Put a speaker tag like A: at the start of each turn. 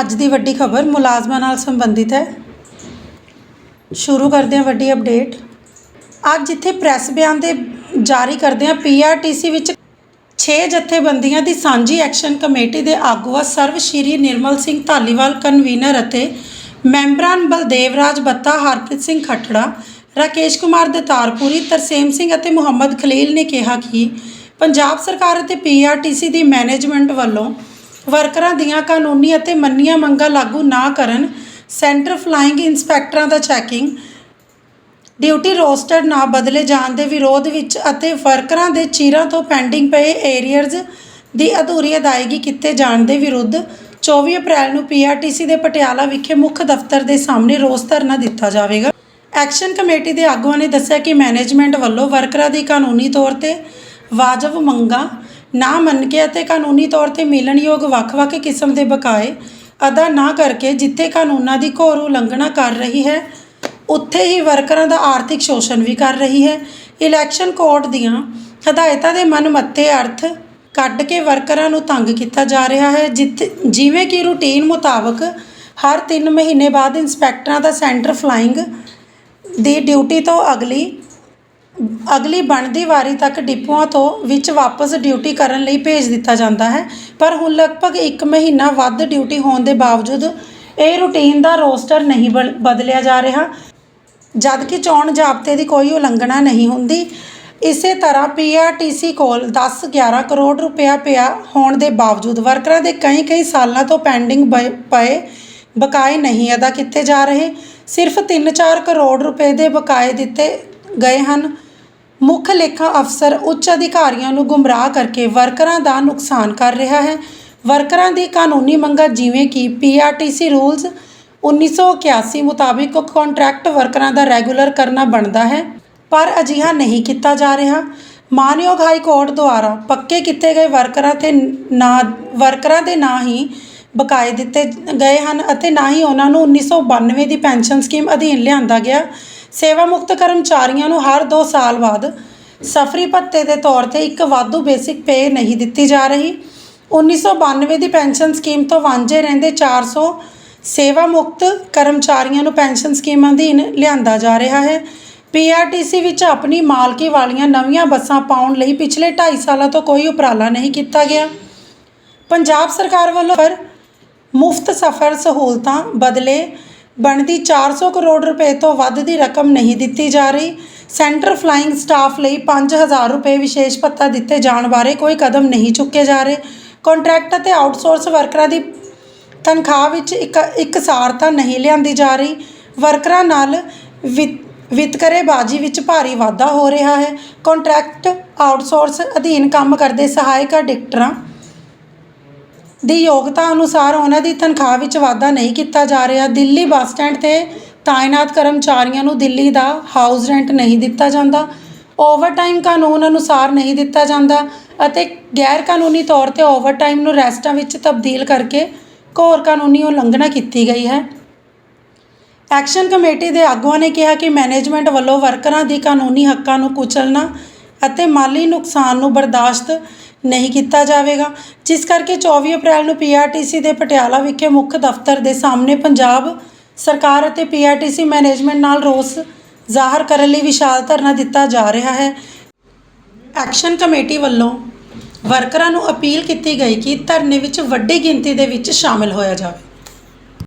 A: ਅੱਜ ਦੀ ਵੱਡੀ ਖਬਰ ਮੁਲਾਜ਼ਮਾਂ ਨਾਲ ਸੰਬੰਧਿਤ ਹੈ। ਸ਼ੁਰੂ ਕਰਦੇ ਹਾਂ ਵੱਡੀ ਅਪਡੇਟ ਅੱਜ ਜਿੱਥੇ ਪ੍ਰੈਸ ਬਿਆਨ ਦੇ ਜਾਰੀ ਕਰਦੇ ਹਾਂ। ਪੀਆਰਟੀਸੀ ਵਿੱਚ 6 ਜਥੇਬੰਦੀਆਂ ਦੀ ਸਾਂਝੀ ਐਕਸ਼ਨ ਕਮੇਟੀ ਦੇ ਆਗੂਆ ਸਰਵ ਸ਼੍ਰੀ ਨਿਰਮਲ ਸਿੰਘ ਧਾਲੀਵਾਲ ਕਨਵੀਨਰ ਅਤੇ ਮੈਂਬਰਾਂ ਬਲਦੇਵ ਰਾਜ ਬੱਤਾ, ਹਰਪ੍ਰੀਤ ਸਿੰਘ ਖੱਟੜਾ, ਰਾਕੇਸ਼ ਕੁਮਾਰ ਦਤਾਰਪੁਰੀ, ਤਰਸੇਮ ਸਿੰਘ ਅਤੇ ਮੁਹੰਮਦ ਖਲੀਲ ਨੇ ਕਿਹਾ ਕਿ ਪੰਜਾਬ ਸਰਕਾਰ ਅਤੇ ਪੀਆਰਟੀਸੀ ਦੀ ਮੈਨੇਜਮੈਂਟ ਵੱਲੋਂ ਵਰਕਰਾਂ ਦੀਆਂ ਕਾਨੂੰਨੀ ਅਤੇ ਮੰਨੀਆਂ ਮੰਗਾਂ ਲਾਗੂ ਨਾ ਕਰਨ, ਸੈਂਟਰ ਫਲਾਈਂਗ ਇੰਸਪੈਕਟਰਾਂ ਦਾ ਚੈਕਿੰਗ, ਡਿਊਟੀ ਰੋਸਟਰ ਨਾ ਬਦਲੇ ਜਾਣ ਦੇ ਵਿਰੋਧ ਵਿੱਚ ਅਤੇ ਵਰਕਰਾਂ ਦੇ ਚਿਰਾਂ ਤੋਂ ਪੈਂਡਿੰਗ ਪਏ ਏਰੀਅਰਜ਼ ਦੀ ਅਧੂਰੀ ਅਦਾਇਗੀ ਕੀਤੇ ਜਾਣ ਦੇ ਵਿਰੁੱਧ 24 ਅਪ੍ਰੈਲ ਨੂੰ ਪੀਆਰਟੀਸੀ ਦੇ ਪਟਿਆਲਾ ਵਿਖੇ ਮੁੱਖ ਦਫ਼ਤਰ ਦੇ ਸਾਹਮਣੇ ਰੋਸ ਧਰਨਾ ਦਿੱਤਾ ਜਾਵੇਗਾ। ਐਕਸ਼ਨ ਕਮੇਟੀ ਦੇ ਆਗੂਆਂ ਨੇ ਦੱਸਿਆ ਕਿ ਮੈਨੇਜਮੈਂਟ ਵੱਲੋਂ ਵਰਕਰਾਂ ਦੀ ਕਾਨੂੰਨੀ ਤੌਰ ਤੇ ਵਾਜਬ ਮੰਗਾਂ ਨਾ ਮੰਨ ਕੇ ਅਤੇ ਕਾਨੂੰਨੀ ਤੌਰ ਤੇ ਮਿਲਣਯੋਗ ਵੱਖ-ਵੱਖ ਕਿਸਮ ਦੇ ਬਕਾਏ ਅਦਾ ਨਾ ਕਰਕੇ ਜਿੱਥੇ ਕਾਨੂੰਨਾਂ ਦੀ ਘੋਰ ਉਲੰਘਣਾ ਕਰ ਰਹੀ ਹੈ, ਉੱਥੇ ਹੀ ਵਰਕਰਾਂ ਦਾ ਆਰਥਿਕ ਸ਼ੋਸ਼ਣ ਵੀ ਕਰ ਰਹੀ ਹੈ। ਇਲੈਕਸ਼ਨ ਕੋਡ ਦੀਆਂ ਹਦਾਇਤਾਂ ਦੇ ਮਨਮੱਤੇ ਅਰਥ ਕੱਢ ਕੇ ਵਰਕਰਾਂ ਨੂੰ ਤੰਗ ਕੀਤਾ ਜਾ ਰਿਹਾ ਹੈ, ਜਿੱਥੇ ਜਿਵੇਂ ਕਿ ਰੂਟੀਨ ਮੁਤਾਬਕ ਹਰ 3 ਮਹੀਨੇ ਬਾਅਦ ਇੰਸਪੈਕਟਰਾਂ ਦਾ ਸੈਂਟਰ ਫਲਾਈਂਗ ਦੀ ਡਿਊਟੀ ਤੋਂ ਅਗਲੀ ਅਗਲੀ ਬਣਦੀ ਵਾਰੀ ਤੱਕ ਡਿਪੂਆਂ ਤੋਂ ਵਿੱਚ ਵਾਪਸ ਡਿਊਟੀ ਕਰਨ ਲਈ ਭੇਜ ਦਿੱਤਾ ਜਾਂਦਾ ਹੈ, ਪਰ ਹੁਣ ਲਗਭਗ 1 ਮਹੀਨਾ ਵੱਧ ਡਿਊਟੀ ਹੋਣ ਦੇ ਬਾਵਜੂਦ ਇਹ ਰੂਟੀਨ ਦਾ ਰੋਸਟਰ ਨਹੀਂ ਬਦਲਿਆ ਜਾ ਰਿਹਾ। ਜਦਕਿ ਚੋਣ ਜ਼ਾਬਤੇ ਦੀ ਕੋਈ ਉਲੰਘਣਾ ਨਹੀਂ ਹੁੰਦੀ, ਇਸੇ ਤਰ੍ਹਾਂ ਪੀਆਰਟੀਸੀ ਕੋਲ 10-11 ਕਰੋੜ ਰੁਪਇਆ ਪਿਆ ਹੋਣ ਦੇ ਬਾਵਜੂਦ ਵਰਕਰਾਂ ਦੇ ਕਈ ਕਈ ਸਾਲਾਂ ਤੋਂ ਪੈਂਡਿੰਗ ਬ- ਪਏ ਬਕਾਏ ਨਹੀਂ ਅਦਾ ਕੀਤੇ ਜਾ ਰਹੇ। ਸਿਰਫ 3-4 ਕਰੋੜ ਰੁਪਏ ਦੇ ਬਕਾਏ ਦਿੱਤੇ ਗਏ ਹਨ। ਮੁੱਖ ਲੇਖਾ ਅਫਸਰ ਉੱਚ ਅਧਿਕਾਰੀਆਂ ਨੂੰ ਗੁੰਮਰਾਹ ਕਰਕੇ ਵਰਕਰਾਂ ਦਾ ਨੁਕਸਾਨ ਕਰ ਰਿਹਾ ਹੈ। ਵਰਕਰਾਂ ਦੀ ਕਾਨੂੰਨੀ ਮੰਗਾਂ ਜਿਵੇਂ ਕਿ ਪੀਆਰਟੀਸੀ ਰੂਲਸ 1981 ਮੁਤਾਬਿਕ ਕੰਟਰੈਕਟ ਵਰਕਰਾਂ ਦਾ ਰੈਗੂਲਰ ਕਰਨਾ ਬਣਦਾ ਹੈ, ਪਰ ਅਜਿਹਾ ਨਹੀਂ ਕੀਤਾ ਜਾ ਰਿਹਾ। ਮਾਨਯੋਗ ਹਾਈ ਕੋਰਟ ਦੁਆਰਾ ਪੱਕੇ ਕੀਤੇ ਗਏ ਵਰਕਰਾਂ ਤੇ ਨਾ, ਵਰਕਰਾਂ ਦੇ ਨਾਂ ਹੀ ਬਕਾਏ ਦਿੱਤੇ ਗਏ ਹਨ ਅਤੇ ਨਾ ਹੀ ਉਹਨਾਂ ਨੂੰ 1992 ਦੀ ਪੈਨਸ਼ਨ ਸਕੀਮ ਅਧੀਨ ਲਿਆਂਦਾ ਗਿਆ। ਸੇਵਾ ਮੁਕਤ ਕਰਮਚਾਰੀਆਂ ਨੂੰ ਹਰ 2 ਸਾਲ ਬਾਅਦ ਸਫਰੀ ਭੱਤੇ ਦੇ ਤੌਰ ਤੇ ਇੱਕ ਵਾਧੂ ਬੇਸਿਕ ਪੇ ਨਹੀਂ ਦਿੱਤੀ ਜਾ ਰਹੀ। 1992 ਦੀ ਪੈਨਸ਼ਨ ਸਕੀਮ ਤੋਂ ਵਾਂਝੇ ਰਹਿੰਦੇ 400 ਸੇਵਾ ਮੁਕਤ ਕਰਮਚਾਰੀਆਂ ਨੂੰ ਪੈਨਸ਼ਨ ਸਕੀਮ ਅਧੀਨ ਲਿਆਂਦਾ ਜਾ ਰਿਹਾ ਹੈ। ਪੀਆਰਟੀਸੀ ਵਿੱਚ ਆਪਣੀ ਮਾਲਕੀ ਵਾਲੀਆਂ ਨਵੀਆਂ ਬੱਸਾਂ ਪਾਉਣ ਲਈ ਪਿਛਲੇ 2.5 ਸਾਲਾਂ ਤੋਂ ਕੋਈ ਉਪਰਾਲਾ ਨਹੀਂ ਕੀਤਾ ਗਿਆ। ਪੰਜਾਬ ਸਰਕਾਰ ਵੱਲੋਂ ਪਰ ਮੁਫਤ ਸਫ਼ਰ ਸਹੂਲਤਾਂ ਬਦਲੇ ਬਣਦੀ 400 ਕਰੋੜ ਰੁਪਏ ਤੋਂ ਵੱਧ ਦੀ ਰਕਮ ਨਹੀਂ ਦਿੱਤੀ ਜਾ ਰਹੀ। ਸੈਂਟਰ ਫਲਾਈਂਗ ਸਟਾਫ ਲਈ 5000 ਰੁਪਏ ਵਿਸ਼ੇਸ਼ ਭੱਤਾ ਦਿੱਤੇ ਜਾਣ ਬਾਰੇ ਕੋਈ ਕਦਮ ਨਹੀਂ ਚੁੱਕੇ ਜਾ ਰਹੇ। ਕੰਟਰੈਕਟ ਅਤੇ ਆਊਟਸੋਰਸ ਵਰਕਰਾਂ ਦੀ ਤਨਖਾਹ ਵਿੱਚ ਇੱਕ ਇਕਸਾਰਤਾ ਨਹੀਂ ਲਿਆਂਦੀ ਜਾ ਰਹੀ। ਵਰਕਰਾਂ ਨਾਲ ਵਿ- ਵਿਤਕਰੇਬਾਜ਼ੀ ਵਿੱਚ ਭਾਰੀ ਵਾਧਾ ਹੋ ਰਿਹਾ ਹੈ। ਕੰਟਰੈਕਟ, ਆਊਟਸੋਰਸ ਅਧੀਨ ਕੰਮ ਕਰਦੇ ਸਹਾਇਕ ਅਡਿਕਟਰਾਂ ਦੀ ਯੋਗਤਾ ਅਨੁਸਾਰ ਉਹਨਾਂ ਦੀ ਤਨਖਾਹ ਵਿੱਚ ਵਾਧਾ ਨਹੀਂ ਕੀਤਾ ਜਾ ਰਿਹਾ। ਦਿੱਲੀ ਬੱਸ ਸਟੈਂਡ ਤੇ ਤਾਇਨਾਤ ਕਰਮਚਾਰੀਆਂ ਨੂੰ ਦਿੱਲੀ ਦਾ ਹਾਊਸ ਰੈਂਟ ਨਹੀਂ ਦਿੱਤਾ ਜਾਂਦਾ। ਓਵਰਟਾਈਮ ਕਾਨੂੰਨ ਅਨੁਸਾਰ ਨਹੀਂ ਦਿੱਤਾ ਜਾਂਦਾ ਅਤੇ ਗੈਰ ਕਾਨੂੰਨੀ ਤੌਰ ਤੇ ਓਵਰਟਾਈਮ ਨੂੰ ਰੈਸਟਾਂ ਵਿੱਚ ਤਬਦੀਲ ਕਰਕੇ ਘੋਰ ਕਾਨੂੰਨੀ ਉਲੰਘਣਾ ਕੀਤੀ ਗਈ ਹੈ। ਐਕਸ਼ਨ ਕਮੇਟੀ ਦੇ ਆਗੂਆਂ ਨੇ ਕਿਹਾ ਕਿ ਮੈਨੇਜਮੈਂਟ ਵੱਲੋਂ ਵਰਕਰਾਂ ਦੀ ਕਾਨੂੰਨੀ ਹੱਕਾਂ ਨੂੰ ਕੁਚਲਣਾ ਅਤੇ ਮਾਲੀ ਨੁਕਸਾਨ ਨੂੰ ਬਰਦਾਸ਼ਤ ਨਹੀਂ ਕੀਤਾ ਜਾਵੇਗਾ। ਜਿਸ ਕਰਕੇ 24 ਅਪ੍ਰੈਲ ਨੂੰ ਪੀਆਰਟੀਸੀ ਦੇ ਪਟਿਆਲਾ ਵਿਖੇ ਮੁੱਖ ਦਫ਼ਤਰ ਦੇ ਸਾਹਮਣੇ ਪੰਜਾਬ ਸਰਕਾਰ ਅਤੇ ਪੀਆਰਟੀਸੀ ਮੈਨੇਜਮੈਂਟ ਨਾਲ ਰੋਸ ਜ਼ਾਹਰ ਕਰਨ ਲਈ ਵਿਸ਼ਾਲ ਧਰਨਾ ਦਿੱਤਾ ਜਾ ਰਿਹਾ ਹੈ। ਐਕਸ਼ਨ ਕਮੇਟੀ ਵੱਲੋਂ ਵਰਕਰਾਂ ਨੂੰ ਅਪੀਲ ਕੀਤੀ ਗਈ ਕਿ ਧਰਨੇ ਵਿੱਚ ਵੱਡੀ ਗਿਣਤੀ ਦੇ ਵਿੱਚ ਸ਼ਾਮਲ ਹੋਇਆ ਜਾਵੇ।